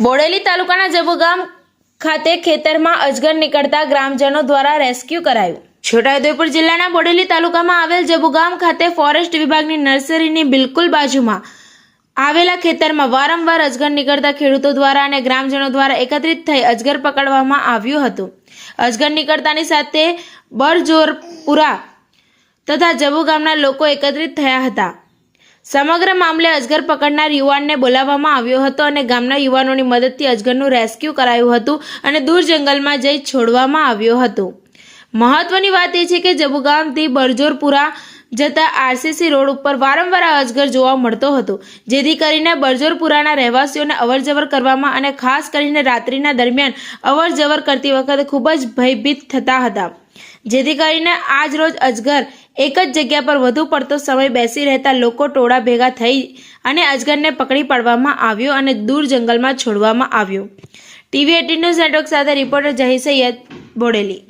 બોડેલી તાલુકાના જબુગામ ખાતે ખેતરમાં અજગર નીકળતા ગ્રામજનો દ્વારા રેસ્ક્યુ કરાયું. છોટાઉદેપુર જિલ્લાના બોડેલી તાલુકામાં આવેલ જબુગામ ખાતે ફોરેસ્ટ વિભાગની નર્સરીની બિલકુલ બાજુમાં આવેલા ખેતરમાં વારંવાર અજગર નીકળતા ખેડૂતો દ્વારા અને ગ્રામજનો દ્વારા એકત્રિત થઈ અજગર પકડવામાં આવ્યું હતું. અજગર નીકળતાની સાથે બરજોરપુરા તથા જબુ ગામના લોકો એકત્રિત થયા હતા. સમગ્ર મામલે અજગર પકડનાર યુવાનને બોલાવવામાં આવ્યો હતો અને ગામના યુવાનોની મદદથી અજગરનું રેસ્ક્યુ કરાયું હતું અને દૂર જંગલમાં જઈ છોડવામાં આવ્યો હતો. મહત્વની વાત એ છે કે જબુગામથી બરજોરપુરા જતા આરસીસી રોડ ઉપર વારંવાર આ અજગર જોવા મળતો હતો, જેથી કરીને બરજોરપુરાના રહેવાસીઓને અવરજવર કરવામાં અને ખાસ કરીને રાત્રિના દરમિયાન અવરજવર કરતી વખતે ખૂબ જ ભયભીત થતા હતા. જેથી કરીને આજ રોજ અજગર એક જ જગ્યા પર વધુ પડતો સમય બેસી રહેતા લોકો ટોળા ભેગા થઈ અને અજગરને પકડી પાડવામાં આવ્યો અને દૂર જંગલમાં છોડવામાં આવ્યો. ટીવી એટીન ન્યૂઝ નેટવર્ક સાથે રિપોર્ટર જહી સૈયદ બોડેલી.